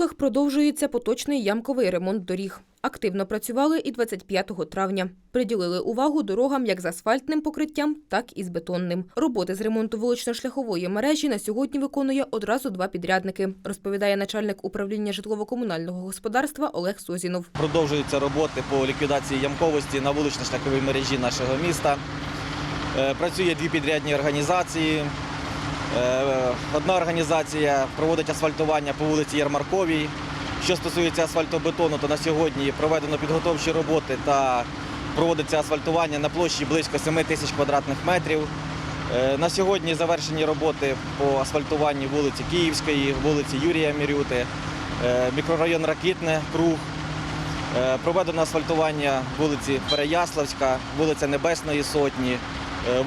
Луках продовжується поточний ямковий ремонт доріг. Активно працювали і 25 травня. Приділили увагу дорогам як з асфальтним покриттям, так і з бетонним. Роботи з ремонту вулично-шляхової мережі на сьогодні виконує одразу два підрядники, розповідає начальник управління житлово-комунального господарства Олег Созінов. Продовжуються роботи по ліквідації ямковості на вулично-шляховій мережі нашого міста. Е, Працює дві підрядні організації. Е, Одна організація проводить асфальтування по вулиці Ярмарковій. Що стосується асфальтобетону, то на сьогодні проведено підготовчі роботи та проводиться асфальтування на площі близько 7 тисяч квадратних метрів. Е, На сьогодні завершені роботи по асфальтуванню вулиці Київської, вулиці Юрія Мірюти, е, мікрорайон Ракитне, Круг. Проведено асфальтування вулиці Переяславська, вулиця Небесної Сотні,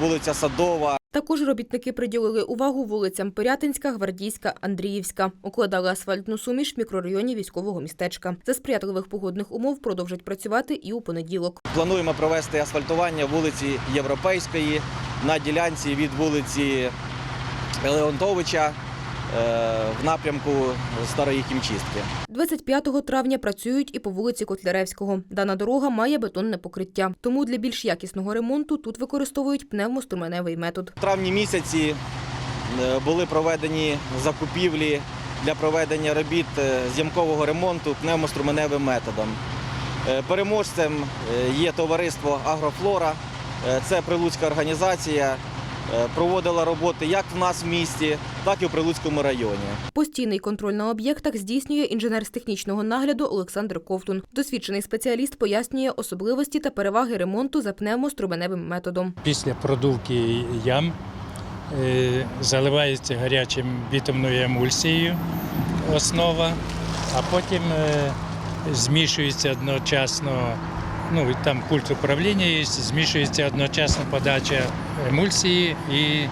вулиця Садова. Також робітники приділили увагу вулицям Пирятинська, Гвардійська, Андріївська. Укладали асфальтну суміш в мікрорайоні військового містечка. За сприятливих погодних умов продовжать працювати і у понеділок. Плануємо провести асфальтування вулиці Європейської на ділянці від вулиці Леонтовича в напрямку Старої Хімчистки. 25 травня працюють і по вулиці Котляревського. Дана дорога має бетонне покриття. Тому для більш якісного ремонту тут використовують пневмоструменевий метод. В травні місяці е, були проведені закупівлі для проведення робіт е, з ямкового ремонту пневмоструменевим методом. Е, Переможцем е, є товариство Агрофлора. Е, Це прилуцька організація. Е, Проводила роботи як в нас в місті, так і в Прилуцькому районі. Постійний контроль на об'єктах здійснює інженер з технічного нагляду Олександр Ковтун. Досвідчений спеціаліст пояснює особливості та переваги ремонту за пневмоструменевим методом. Після продувки ям е, заливається гарячим бітумною емульсією основа, а потім е, змішується одночасно, ну там пульт управління є, змішується одночасно подача емульсії і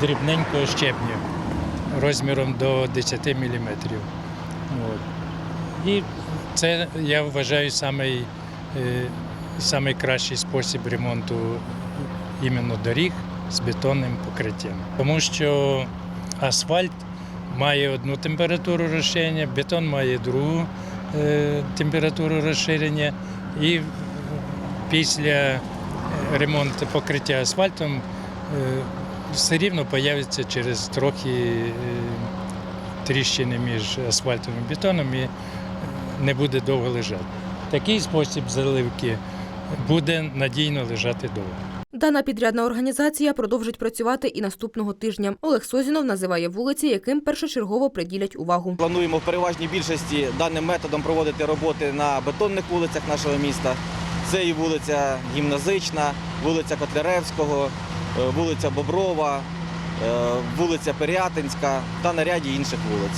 дрібненького щебню розміром до 10 мм. От. І це, я вважаю, самий, е, спосіб ремонту іменно доріг з бетонним покриттям. Тому що асфальт має одну температуру розширення, бетон має другу температуру розширення. І після е, ремонту покриття асфальтом е, все рівно появиться через трохи е, тріщини між асфальтом і бетоном і не буде довго лежати. Такий спосіб заливки буде надійно лежати довго. Дана підрядна організація продовжить працювати і наступного тижня. Олег Созінов називає вулиці, яким першочергово приділять увагу. Плануємо в переважній більшості даним методом проводити роботи на бетонних вулицях нашого міста. Це і вулиця Гімназична, вулиця Котляревського, е, вулиця Боброва, е, вулиця Пирятинська та на ряді інших вулиць.